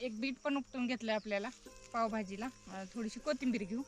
एक बीट पण उपटून घेतलं आपल्याला पावभाजीला. थोडीशी कोथिंबीर घेऊ.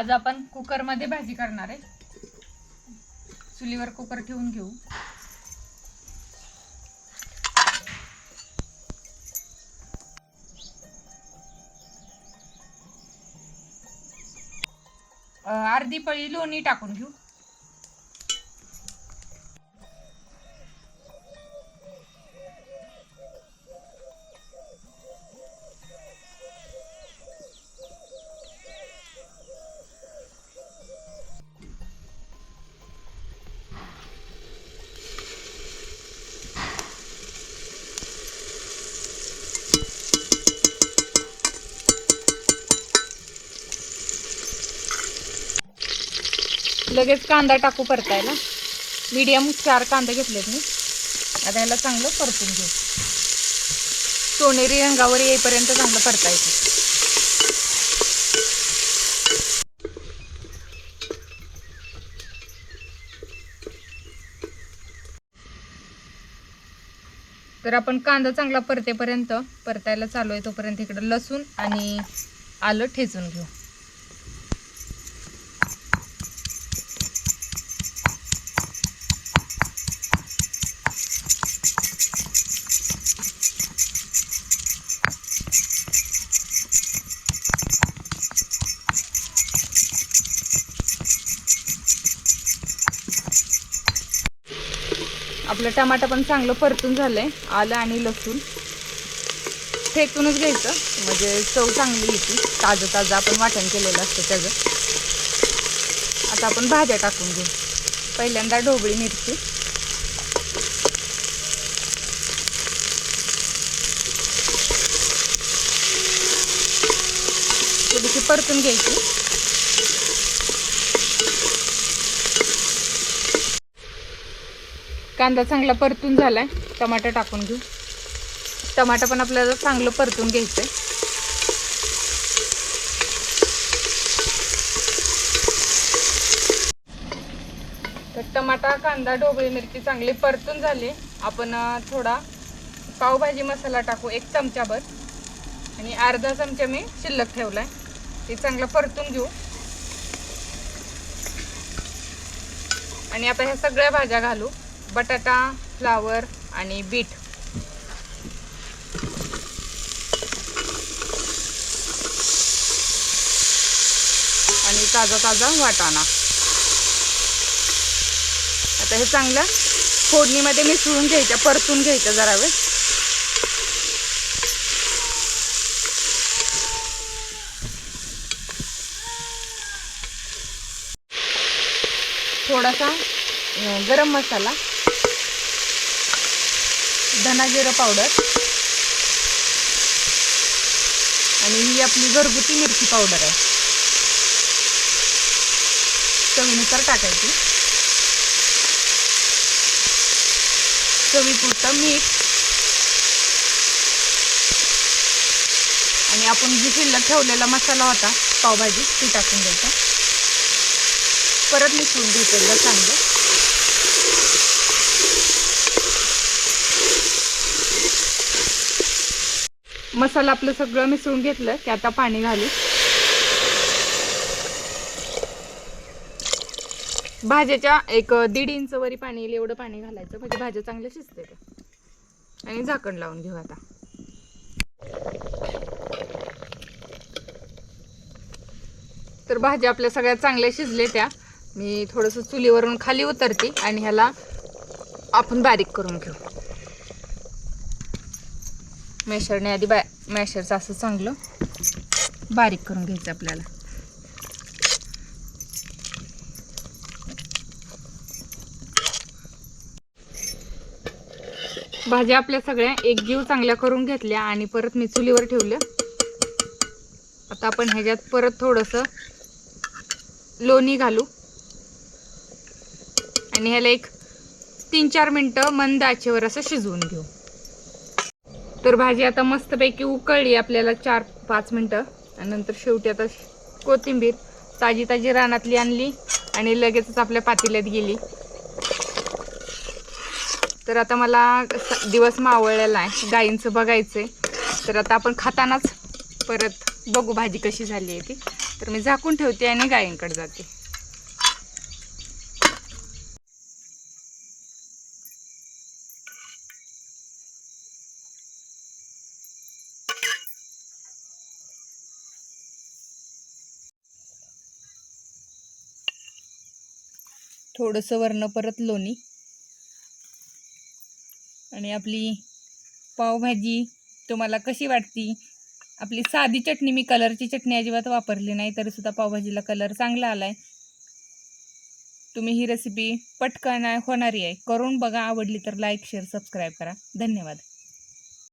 आज आपण कुकरमध्ये भाजी करणार आहे. चुलीवर कुकर ठेवून घेऊ. अर्धी पळी लोणी टाकून घेऊ. लगेच कांदा टाकू परतायला. मीडियम चार कांदे घेतलेत मी. आता ह्याला चांगलं परतून घेऊ. सोनेरी रंगावर येईपर्यंत चांगलं परतायचं. तर आपण कांदा चांगला परतेपर्यंत परतायला चालू आहे तोपर्यंत इकडं लसूण आणि आलं ठेचून घेऊ. आपलं टमाटा पण चांगलं परतून झालंय आलं आणि लसूण. फेकूनच घ्यायचं म्हणजे चव चांगली येते. ताजं ताजं आपण वाटण केलेलं असतं त्याचं. आता आपण भाज्या टाकून घेऊ. पहिल्यांदा ढोबळी मिरची. थोडीशी परतून घ्यायची. कांदा चांगला परतून झाला आहे टमाटर टाकून घेऊ. टमाटर पण आपल्याला चांगलं परतून घ्यायचं आहे तर टमाटा कांदा ढोबळी मिरची चांगली परतून झाली. आपण थोडा पावभाजी मसाला टाकू एक चमचाभर. आणि अर्धा चमचा मी शिल्लक ठेवला आहे ते चांगलं परतून घेऊ. आणि आता ह्या सगळ्या भाज्या घालू. बटाटा फ्लावर आणि बीट. आणि ताजा ताजा वाटाणा. आता हे चांगलं फोडणीमध्ये मिसळून घ्यायच्या परतून घ्यायच्या जरा वेळ. थोडासा गरम मसाला. धना जिरं पावडर. आणि ही आपली घरगुती मिरची पावडर आहे. चवीनुसार टाकायची. चवीपुरतं मीठ. आणि आपण जी शिल्लक ठेवलेला मसाला होता पावभाजी ती टाकून द्यायचा. परत मिसळून घ्यायचं एकदा चांगलं. मसाला आपलं सगळं मिसळून घेतलं की आता पाणी घालू. भाज्याच्या एक दीड इंच वरी पाणी येईल एवढं पाणी घालायचं म्हणजे भाज्या चांगल्या शिजते आणि झाकण लावून घेऊ आता. तर भाज्या आपल्या सगळ्या चांगल्या शिजले त्या. मी थोडंसं चुलीवरून खाली उतरते आणि ह्याला आपण बारीक करून घेऊ. मॅशरने आधी बा मॅशरचं असं चांगलं बारीक करून घ्यायचं आपल्याला. भाज्या आपल्या सगळ्या एक जीव चांगल्या करून घेतल्या आणि परत मी चुलीवर ठेवलं. आता आपण ह्याच्यात परत थोडंसं लोणी घालू. आणि ह्याला एक तीन चार मिनटं मंद आचेवर असं शिजवून घेऊ. तर भाजी आता मस्तपैकी उकळली आपल्याला चार पाच मिनटं. आणि नंतर शेवटी आता कोथिंबीर ताजी ताजी रानातली आणली आणि लगेचच आपल्या पातेल्यात गेली. तर आता मला दिवस मावळलेला आहे. गायींचं बघायचं आहे तर आता आपण खातानाच परत बघू भाजी कशी झाली आहे ती. तर मी झाकून ठेवते आणि गायींकडे जाते. थोडंसं वरनं परत लोणी. आणि आपली पावभाजी तुम्हाला कशी वाटती? आपली साधी चटणी मी कलरची चटणी अजिबात वापरली नाही तरीसुद्धा पावभाजीला कलर चांगला आलाय. तुम्ही ही रेसिपी पटकन होणारी आहे. करून बघा आवडली तर लाईक शेअर सबस्क्राईब करा. धन्यवाद.